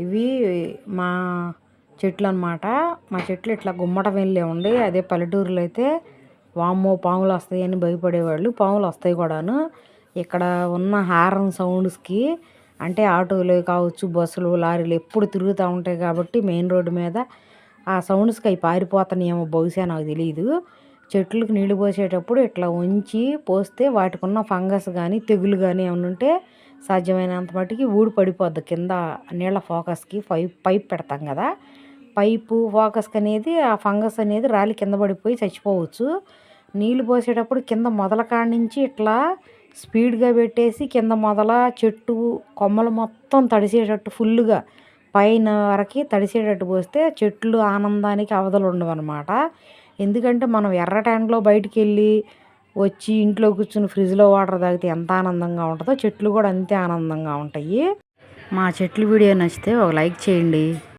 ఇవి మా చెట్లు అనమాట మా చెట్లు ఇట్లా గుమ్మట వెళ్ళే ఉండి అదే పల్లెటూరులో అయితే వామ్మో పాములు వస్తాయని భయపడేవాళ్ళు. పాములు వస్తాయి కూడాను. ఇక్కడ ఉన్న హారన్ సౌండ్స్కి అంటే ఆటోలు కావచ్చు బస్సులు లారీలు ఎప్పుడు తిరుగుతూ ఉంటాయి కాబట్టి మెయిన్ రోడ్డు మీద ఆ సౌండ్స్కి అవి పారిపోతానేమో బహుశా నాకు తెలియదు చెట్లకు నీళ్ళు పోసేటప్పుడు ఇట్లా ఉంచి పోస్తే వాటికి ఉన్న ఫంగస్ కానీ తెగులు కానీ ఏమైనా ఉంటే సాధ్యమైనంత మట్టుకి ఊడి పడిపోద్ది. కింద నీళ్ళ ఫోకస్కి పైప్ పైప్ పెడతాం కదా. పైపు ఫోకస్కి అనేది ఆ ఫంగస్ అనేది రాలి కింద పడిపోయి చచ్చిపోవచ్చు. నీళ్ళు పోసేటప్పుడు కింద మొదల కాడ నుంచి ఇట్లా స్పీడ్గా పెట్టేసి కింద మొదల చెట్టు కొమ్మలు మొత్తం తడిసేటట్టు ఫుల్గా పైన వరకు తడిసేటట్టు పోస్తే చెట్లు ఆనందానికి అవధులు ఉండవు అనమాట ఎందుకంటే మనం ఎర్ర ట్యాంక్లో బయటికి వెళ్ళి వచ్చి ఇంట్లో కూర్చుని ఫ్రిడ్జ్లో వాటర్ తాగితే ఎంత ఆనందంగా ఉంటుందో చెట్లు కూడా అంతే ఆనందంగా ఉంటాయి. మా చెట్లు వీడియో నచ్చితే ఒక లైక్ చేయండి.